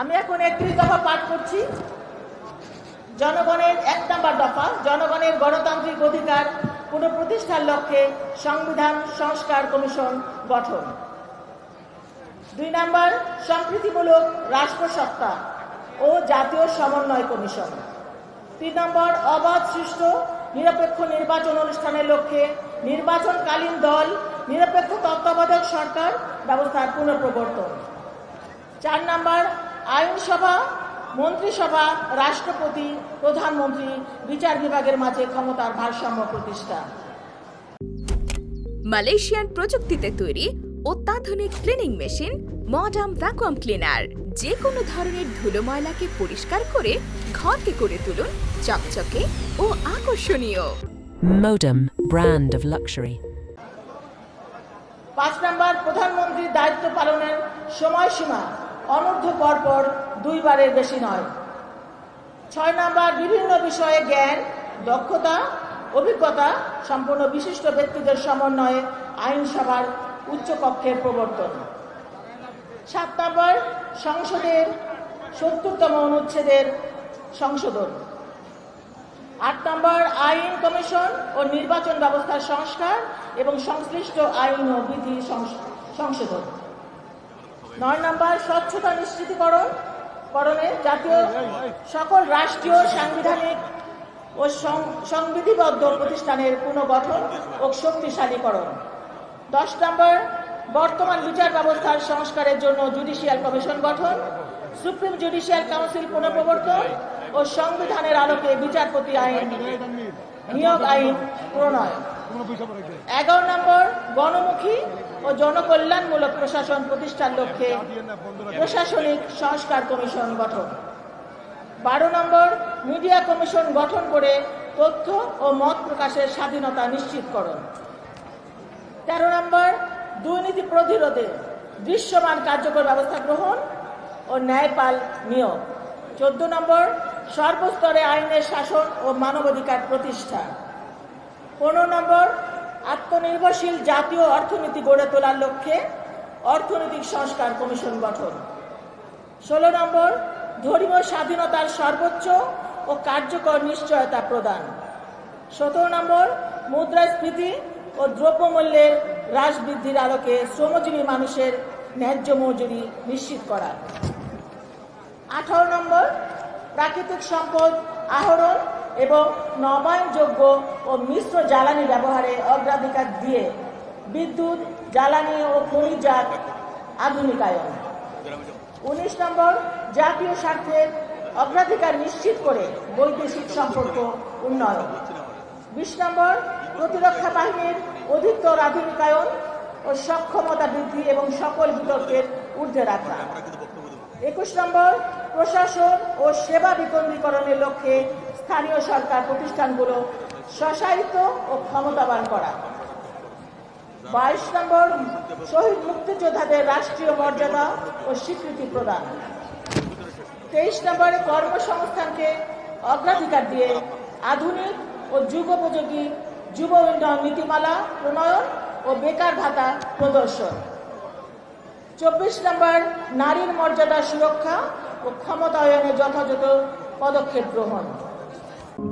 আমি এখন একত্রিশ দফা পাঠ করছি। জনগণের এক নম্বর দফা, জনগণের গণতান্ত্রিক অধিকার, পুনঃপ্রতিষ্ঠার লক্ষ্যে সংবিধান সংস্কার কমিশন গঠন। দুই নম্বর, সম্প্রীতিমূলক রাষ্ট্রসত্তা ও জাতীয় সমন্বয় কমিশন। তিন নম্বর, অবাধ সুষ্ঠু নিরপেক্ষ নির্বাচন অনুষ্ঠানের লক্ষ্যে নির্বাচনকালীন দল, নিরপেক্ষ তত্ত্বাবধায়ক সরকার ব্যবস্থার পুনঃপ্রবর্তন। চার নম্বর আইনসভা মন্ত্রিসভা রাষ্ট্রপতি প্রধানমন্ত্রী বিচার বিভাগের মাঝে ক্ষমতার ভারসাম্য প্রতিষ্ঠা। মালয়েশিয়ান প্রযুক্তিতে তৈরি অত্যাধুনিক cleaning machine modern vacuum cleaner যে কোনো ধরনের ধুলো ময়লাকে পরিষ্কার করে ঘরকে করে তুলুন চকচকে ও আকর্ষণীয়। Modem, brand of luxury. পাঁচ নম্বর প্রধানমন্ত্রীর দায়িত্ব পালনের সময়সীমা। অনূর্ধ্ব পরপর দুইবারের বেশি নয়। ছয় নম্বর, বিভিন্ন বিষয়ে জ্ঞান, দক্ষতা, অভিজ্ঞতা সম্পূর্ণ বিশিষ্ট ব্যক্তিদের সমন্বয়ে আইনসভার উচ্চকক্ষের প্রবর্তন। সাত নম্বর, সংসদের সত্তরতম অনুচ্ছেদের সংশোধন। আট নম্বর, আইন কমিশন ও নির্বাচন ব্যবস্থার সংস্কার এবং সংশ্লিষ্ট আইন ও বিধি সংশোধন। নয় নম্বর স্বচ্ছতা নিশ্চিতকরণ করণে জাতীয় সকল রাষ্ট্রীয়, সাংবিধানিক ও সংবিধিবদ্ধ প্রতিষ্ঠানের পুনর্গঠন ও শক্তিশালীকরণ। দশ নম্বর বর্তমান বিচার ব্যবস্থার সংস্কারের জন্য জুডিশিয়াল কমিশন গঠন, সুপ্রিম জুডিশিয়াল কাউন্সিল পুনঃপ্রবর্তন ও সংবিধানের আলোকে বিচারপতি আইন নিয়োগ আইন প্রণয় এগারো নম্বর গণমুখী ও জনকল্যাণমূলক প্রশাসন প্রতিষ্ঠার লক্ষ্যে প্রশাসনিক সংস্কার কমিশন গঠন। বারো নম্বর, মিডিয়া কমিশন গঠন করে তথ্য ও মত প্রকাশের স্বাধীনতা নিশ্চিতকরণ। তেরো নম্বর, দুর্নীতি প্রতিরোধে দৃশ্যমান কার্যকর ব্যবস্থা গ্রহণ ও ন্যায়পাল নিয়োগ। চোদ্দ নম্বর, সর্বস্তরে আইনের শাসন ও মানবাধিকার প্রতিষ্ঠা। পনেরো নম্বর আত্মনির্ভরশীল জাতীয় অর্থনীতি গড়ে তোলার লক্ষ্যে অর্থনৈতিক সংস্কার কমিশন গঠন। ষোলো নম্বর, ধর্মীয় স্বাধীনতার সর্বোচ্চ ও কার্যকর নিশ্চয়তা প্রদান। সতেরো নম্বর, মুদ্রাস্ফীতি ও দ্রব্যমূল্যের হ্রাস বৃদ্ধির আলোকে শ্রমজীবী মানুষের ন্যায্য মজুরি নিশ্চিত করা। আঠারো নম্বর, প্রাকৃতিক সম্পদ আহরণ এবং নবায়নযোগ্য ও মিশ্র জ্বালানি ব্যবহারে অগ্রাধিকার দিয়ে বিদ্যুৎ, জ্বালানি ও খনিজাত আধুনিকায়ন। উনিশ নম্বর, জাতীয় স্বার্থের অগ্রাধিকার নিশ্চিত করে বৈদেশিক সম্পর্ক উন্নয়ন। বিশ নম্বর, প্রতিরক্ষা বাহিনীর অধিকতর আধুনিকায়ন ও সক্ষমতা বৃদ্ধি এবং সকল বিতর্কের ঊর্ধ্বে রাখা। একুশ নম্বর, প্রশাসন ও সেবা বিকেন্দ্রীকরণের লক্ষ্যে স্থানীয় সরকার প্রতিষ্ঠানগুলো স্বশায়িত ও ক্ষমতাবান করা। বাইশ নম্বর, শহীদ মুক্তিযোদ্ধাদের রাষ্ট্রীয় মর্যাদা ও স্বীকৃতি প্রদান। তেইশ নম্বরে, কর্মসংস্থানকে অগ্রাধিকার দিয়ে আধুনিক ও যুগোপযোগী যুব উন্নয়ন নীতিমালা প্রণয়ন ও বেকার ভাতা প্রদর্শন। চব্বিশ নম্বর নারীর মর্যাদা সুরক্ষা ও ক্ষমতায়নে যথাযথ পদক্ষেপ গ্রহণ।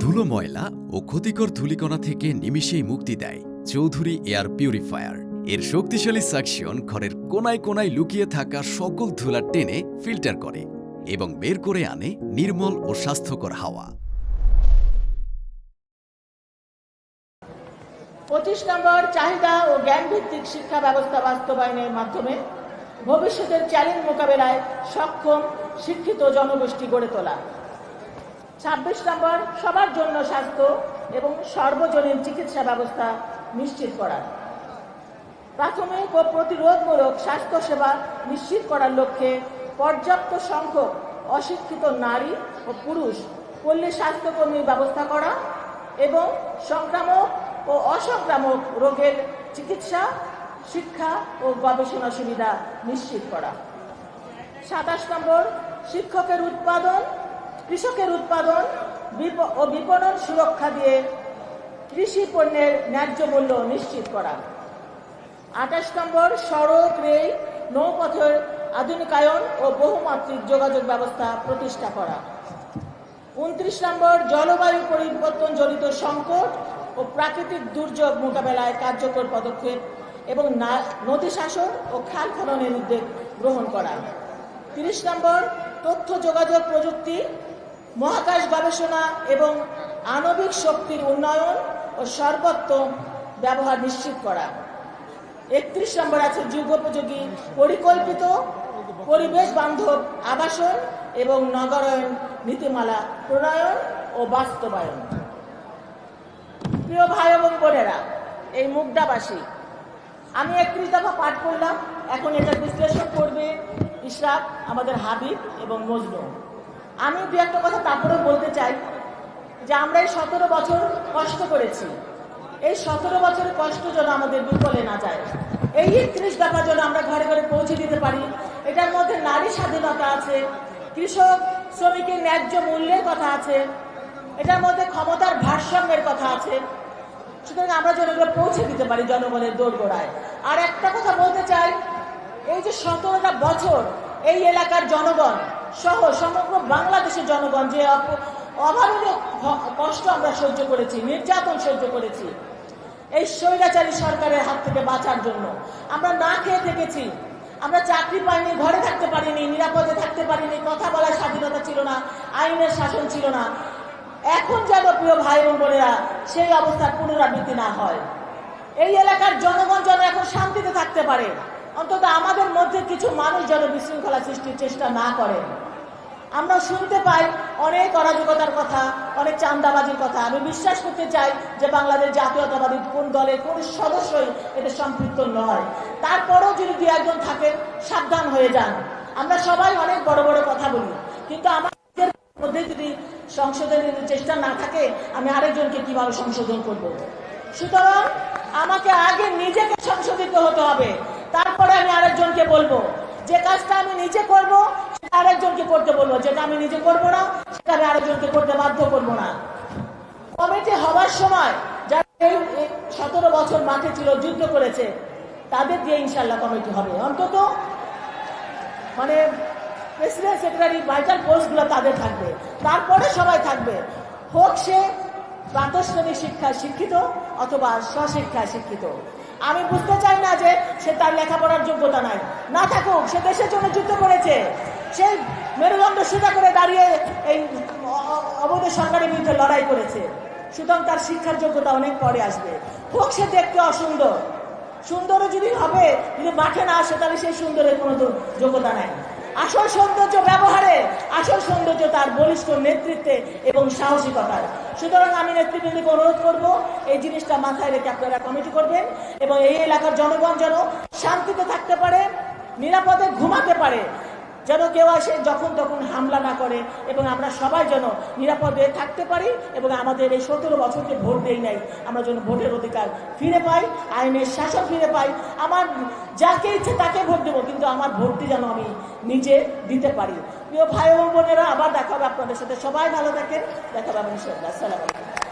ধুলো ময়লা ও ক্ষতিকর ধূলিকণা থেকে নিমিষেই মুক্তি দেয় চৌধুরী এয়ার পিউরিফায়ার। এর শক্তিশালী সাকশন ঘরের কোনায় কোনায় লুকিয়ে থাকা সকল ধুলা টেনে ফিল্টার করে এবং বের করে আনে নির্মল ও স্বাস্থ্যকর হাওয়া। পঁচিশ নম্বর চাহিদা ও জ্ঞানভিত্তিক শিক্ষা ব্যবস্থা বাস্তবায়নের মাধ্যমে ভবিষ্যতের চ্যালেঞ্জ মোকাবেলায় সক্ষম শিক্ষিত জনগোষ্ঠী গড়ে তোলা। ছাব্বিশ নম্বর, সবার জন্য স্বাস্থ্য এবং সর্বজনীন চিকিৎসা ব্যবস্থা নিশ্চিত করা প্রাথমিক ও প্রতিরোধমূলক স্বাস্থ্যসেবা নিশ্চিত করার লক্ষ্যে পর্যাপ্ত সংখ্যক অশিক্ষিত নারী ও পুরুষ পল্লী স্বাস্থ্যকর্মীর ব্যবস্থা করা এবং সংক্রামক ও অসংক্রামক রোগের চিকিৎসা শিক্ষা ও গবেষণা সুবিধা নিশ্চিত করা। সাতাশ নম্বর, শিক্ষকের উৎপাদন, কৃষকের উৎপাদন ও বিপণন সুরক্ষা দিয়ে কৃষি পণ্যের ন্যায্য মূল্য নিশ্চিত করা। আঠাশ নম্বর, সড়ক, রেল, নৌপথের আধুনিকায়ন ও বহুমাত্রিক যোগাযোগ ব্যবস্থা প্রতিষ্ঠা করা। উনত্রিশ নম্বর, জলবায়ু পরিবর্তন জনিত সংকট ও প্রাকৃতিক দুর্যোগ মোকাবেলায় কার্যকর পদক্ষেপ এবং নদী শাসন ও খাল খননের উদ্যোগ গ্রহণ করা। তিরিশ নম্বর, তথ্য যোগাযোগ প্রযুক্তি, মহাকাশ গবেষণা এবং আণবিক শক্তির উন্নয়ন ও সর্বোত্তম ব্যবহার নিশ্চিত করা। একত্রিশ নম্বর আছে যুগোপযোগী, পরিকল্পিত পরিবেশ বান্ধব আবাসন এবং নগরায়ন নীতিমালা প্রণয়ন ও বাস্তবায়ন। প্রিয় ভাই এবং বোনেরা, এই মুগদাবাসী আমি একত্রিশ দফা পাঠ করলাম। এখন এটা বিশ্লেষণ করবে ইশরাক, আমাদের হাবিব এবং মজনু। আমি দু একটা কথা তারপরেও বলতে চাই যে আমরা এই সতেরো বছর কষ্ট করেছি। এই সতেরো বছরের কষ্ট যেন আমাদের বিফলে না যায়। এই একত্রিশ দফা যেন আমরা ঘরে ঘরে পৌঁছে দিতে পারি। এটার মধ্যে নারী স্বাধীনতা আছে, কৃষক, শ্রমিকের ন্যায্য মূল্যের কথা আছে, এটার মধ্যে ক্ষমতার ভারসাম্যের কথা আছে। সুতরাং আমরা যেন এগুলো পৌঁছে দিতে পারি জনগণের দোরগোড়ায়। আর একটা কথা বলতে চাই, এই যে সতেরোটা বছর এই এলাকার জনগণ সহ সমগ্র বাংলাদেশের জনগণ যে অভাবনীয় কষ্ট আমরা সহ্য করেছি, নির্যাতন সহ্য করেছি, এই স্বৈরাচারী সরকারের হাত থেকে বাঁচার জন্য আমরা না খেয়ে থেকেছি, আমরা চাকরি পাইনি, ঘরে থাকতে পারিনি, নিরাপদে থাকতে পারিনি, কথা বলার স্বাধীনতা ছিল না, আইনের শাসন ছিল না এখন যেন প্রিয় ভাই এবং বোনেরা, সেই অবস্থার পুনরাবৃত্তি না হয়। এই এলাকার জনগণ যেন এখন শান্তিতে থাকতে পারে। অন্তত আমাদের মধ্যে কিছু মানুষ যেন বিশৃঙ্খলা সৃষ্টির চেষ্টা না করে। আমরা শুনতে পাই অনেক অরাজকতার কথা, অনেক চান্দাবাজির কথা। আমি বিশ্বাস করতে চাই যে বাংলাদেশ জাতীয়তাবাদী কোন দলের, কোন সদস্যই এতে সম্পৃক্ত নয়। তারপরেও যদি দু একজন থাকেন সাবধান হয়ে যান। আমরা সবাই অনেক বড় বড় কথা বলি। কিন্তু আমাদের মধ্যে যদি সংশোধনের চেষ্টা না থাকে, আমি আরেকজনকে কীভাবে সংশোধন করব? সুতরাং আমাকে আগে নিজেকে সংশোধিত হতে হবে। তারপরে আমি আরেকজনকে বলব, যে কাজটা আমি নিজে করব, সেটা আরেকজনকে করতে বলব। যেটা আমি নিজে করব না, সেটা আমি আরেকজনকে করতে বাধ্য করব না। কমিটি হওয়ার সময় যারা এই সতেরো বছর মাঠে ছিল, যুদ্ধ করেছে, তাদের দিয়ে ইনশাল্লাহ কমিটি হবে। অন্তত মানে প্রেসিডেন্ট সেক্রেটারি ভাইটাল পোস্টগুলো তাদের থাকবে। তারপরে সবাই থাকবে। হোক সে প্রাতশ্রেণী শিক্ষায় শিক্ষিত অথবা স্বশিক্ষায় শিক্ষিত। আমি বুঝতে চাই না যে সে তার লেখাপড়ার যোগ্যতা নাই। না থাকুক, সে দেশের জন্য যুদ্ধ করেছে। সে মেরুদণ্ড সোজা করে দাঁড়িয়ে এই অবৈধ সরকারের বিরুদ্ধে লড়াই করেছে। সুতরাং তার শিক্ষার যোগ্যতা অনেক পরে আসবে। হোক সে দেখতে অসুন্দর। সুন্দরও যদি হবে, যদি মাঠে না আসে, তাহলে সেই সুন্দরের কোনো যোগ্যতা নাই। আসল সৌন্দর্য ব্যবহারে, আসল সৌন্দর্য তার বলিষ্ঠ নেতৃত্বে এবং সাহসিকতায় সুতরাং আমি নেতৃবৃন্দকে অনুরোধ করব, এই জিনিসটা মাথায় রেখে আপনারা কমিটি করবেন এবং এই এলাকার জনগণ যেন শান্তিতে থাকতে পারে, নিরাপদে ঘুমাতে পারে। যেন কেউ আসে যখন তখন হামলা না করে এবং আমরা সবাই যেন নিরাপদে থাকতে পারি এবং আমাদের এই সতেরো বছরকে ভোট দেই নাই। আমরা যেন ভোটের অধিকার ফিরে পাই, আইনের শাসন ফিরে পাই। আমার যাকে ইচ্ছে তাকে ভোট দেবো, কিন্তু আমার ভোটটি যেন আমি নিজে দিতে পারি। প্রিয় ভাই বোনেরা, আবার দেখা হবে আপনাদের সাথে। সবাই ভালো থাকেন। দেখা হবে ইনশাআল্লাহ আসসালামু আলাইকুম।